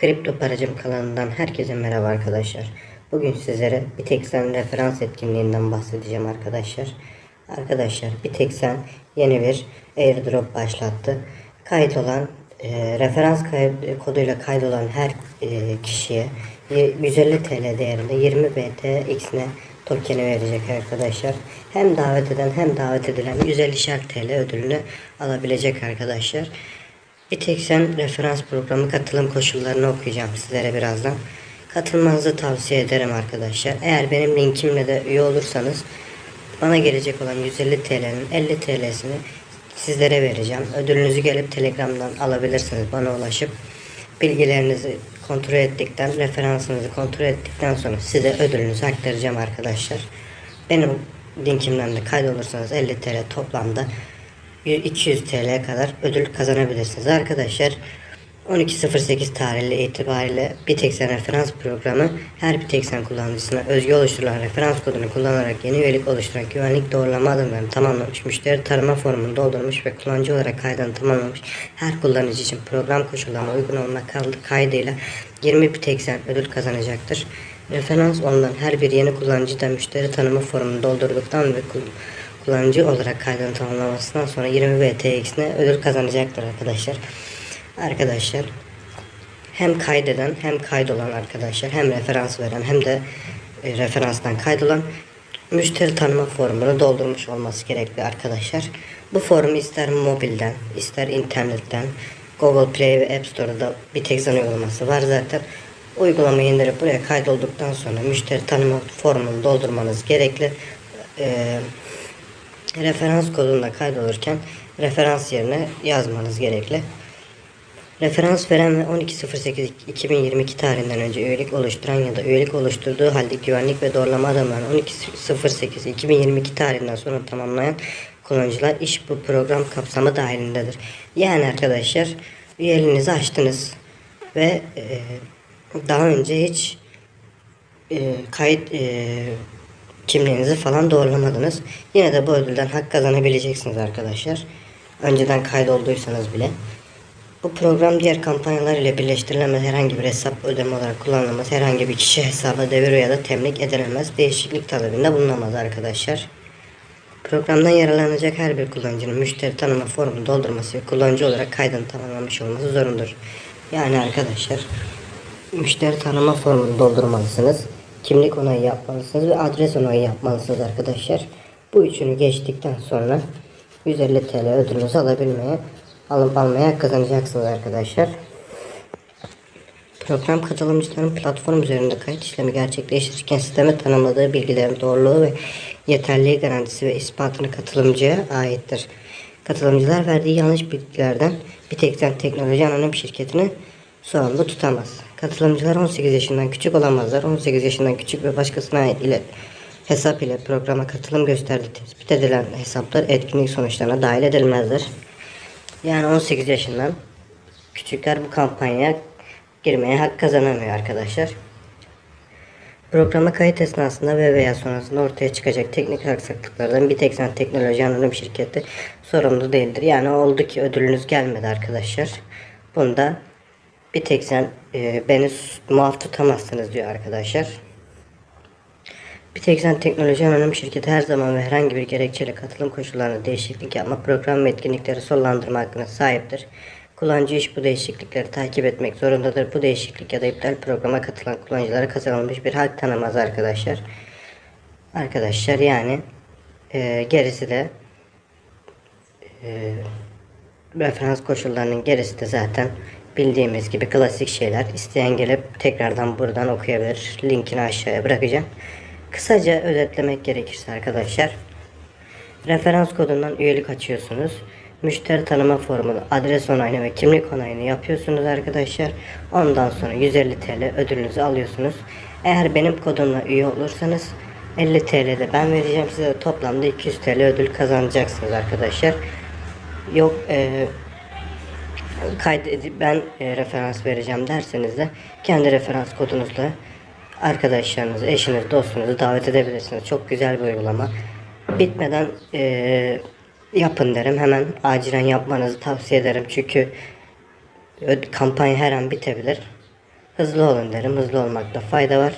Kripto Paracım kanalından herkese merhaba arkadaşlar. Bugün sizlere Bitexen referans etkinliğinden bahsedeceğim arkadaşlar. Arkadaşlar Bitexen yeni bir airdrop başlattı. Kayıt olan e, referans kayıt, koduyla kaydolan her e, kişiye y- 150 TL değerinde 20 BTX'ne token'i verecek arkadaşlar. Hem davet eden hem davet edilen 150'şer TL ödülünü alabilecek arkadaşlar. İTEX'en referans programı katılım koşullarını okuyacağım sizlere birazdan. Katılmanızı tavsiye ederim arkadaşlar. Eğer benim linkimle de üye olursanız bana gelecek olan 150 TL'nin 50 TL'sini sizlere vereceğim. Ödülünüzü gelip Telegram'dan alabilirsiniz bana ulaşıp. Bilgilerinizi kontrol ettikten, referansınızı kontrol ettikten sonra size ödülünüzü aktaracağım arkadaşlar. Benim linkimden de kaydolursanız 50 TL toplamda 200 TL kadar ödül kazanabilirsiniz arkadaşlar. 12.08 tarihli itibariyle Bitexen referans programı her Bitexen kullanıcısına özgü oluşturulan referans kodunu kullanarak yeni üyelik oluşturan güvenlik doğrulama adımlarını tamamlamış, müşteri tarama formunu doldurmuş ve kullanıcı olarak kaydını tamamlamış her kullanıcı için program koşullarına uygun olmak kaydıyla 20 Bitexen ödül kazanacaktır. Referans olunan her bir yeni kullanıcı da müşteri tanıma formunu doldurduktan ve kullanıcı olarak kaydını tamamlamasından sonra 20 BTX'ine ödül kazanacaktır arkadaşlar. Arkadaşlar hem kaydeden hem kaydolan arkadaşlar hem referans veren hem de e, referanstan kaydolan müşteri tanıma formunu doldurmuş olması gerekli arkadaşlar. Bu formu ister mobilden ister internetten Google Play ve App Store'da bir tek uygulaması var zaten. Uygulamayı indirip buraya kaydolduktan sonra müşteri tanıma formunu doldurmanız gerekli. Ee, referans kodunda kaydolurken referans yerine yazmanız gerekli. Referans veren ve 12.08.2022 tarihinden önce üyelik oluşturan ya da üyelik oluşturduğu halde güvenlik ve doğrulama adımlarını 12.08.2022 tarihinden sonra tamamlayan kullanıcılar iş bu program kapsamı dahilindedir. Yani arkadaşlar üyeliğinizi açtınız ve e, daha önce hiç e, kayıt e, kimliğinizi falan doğrulamadınız. Yine de bu ödülden hak kazanabileceksiniz arkadaşlar. Önceden kaydolduysanız bile. Bu program diğer kampanyalar ile birleştirilemez herhangi bir hesap ödeme olarak kullanılamaz. Herhangi bir kişi hesaba devir ya da temlik edilemez. Değişiklik talebinde bulunamaz arkadaşlar. Programdan yararlanacak her bir kullanıcının müşteri tanıma formunu doldurması ve kullanıcı olarak kaydını tamamlamış olması zorundur. Yani arkadaşlar müşteri tanıma formunu doldurmalısınız. Kimlik onayı yapmalısınız ve adres onayı yapmalısınız arkadaşlar. Bu üçünü geçtikten sonra 150 TL ödülünüzü alabilmeye alıp almaya kazanacaksınız arkadaşlar. Program katılımcıların platform üzerinde kayıt işlemi gerçekleştirirken sisteme tanımladığı bilgilerin doğruluğu ve yeterliği garantisi ve ispatını katılımcıya aittir. Katılımcılar verdiği yanlış bilgilerden bir tekten teknoloji anonim şirketini sorumlu tutamaz. Katılımcılar 18 yaşından küçük olamazlar. 18 yaşından küçük ve başkasına ile hesap ile programa katılım gösterdiği tespit edilen hesaplar etkinlik sonuçlarına dahil edilmezler. Yani 18 yaşından küçükler bu kampanyaya girmeye hak kazanamıyor arkadaşlar. Programa kayıt esnasında ve veya sonrasında ortaya çıkacak teknik aksaklıklardan bir tek sen teknoloji anonim şirketi sorumlu değildir. Yani oldu ki ödülünüz gelmedi arkadaşlar. Bunda bir tek sen e, beni muaf tutamazsınız diyor arkadaşlar. Bir tek sen teknoloji anonim şirketi her zaman ve herhangi bir gerekçeyle katılım koşullarına değişiklik yapma, program ve etkinlikleri sonlandırma hakkına sahiptir. Kullanıcı iş bu değişiklikleri takip etmek zorundadır. Bu değişiklik ya da iptal programa katılan kullanıcılara kazanılmış bir hak tanımaz arkadaşlar. Arkadaşlar yani e, gerisi de e, referans koşullarının gerisi de zaten bildiğimiz gibi klasik şeyler. İsteyen gelip tekrardan buradan okuyabilir. Linkini aşağıya bırakacağım. Kısaca özetlemek gerekirse arkadaşlar. Referans kodundan üyelik açıyorsunuz. Müşteri tanıma formunu, adres onayını ve kimlik onayını yapıyorsunuz arkadaşlar. Ondan sonra 150 TL ödülünüzü alıyorsunuz. Eğer benim kodumla üye olursanız 50 TL de ben vereceğim size toplamda 200 TL ödül kazanacaksınız arkadaşlar. Yok eee kaydedip ben e, referans vereceğim derseniz de kendi referans kodunuzla arkadaşlarınızı, eşiniz, dostunuzu davet edebilirsiniz. Çok güzel bir uygulama. Bitmeden e, yapın derim. Hemen acilen yapmanızı tavsiye ederim. Çünkü kampanya her an bitebilir. Hızlı olun derim. Hızlı olmakta fayda var.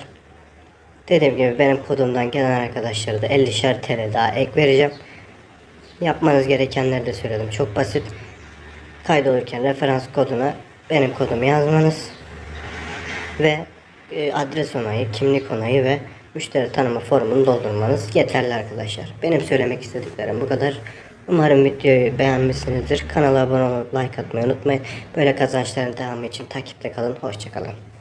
Dediğim gibi benim kodumdan gelen arkadaşlara da 50'şer TL daha ek vereceğim. Yapmanız gerekenleri de söyledim. Çok basit. Kaydolurken referans koduna benim kodumu yazmanız ve e, adres onayı, kimlik onayı ve müşteri tanıma formunu doldurmanız yeterli arkadaşlar. Benim söylemek istediklerim bu kadar. Umarım videoyu beğenmişsinizdir. Kanala abone olup like atmayı unutmayın. Böyle kazançların devamı için takipte kalın. Hoşçakalın.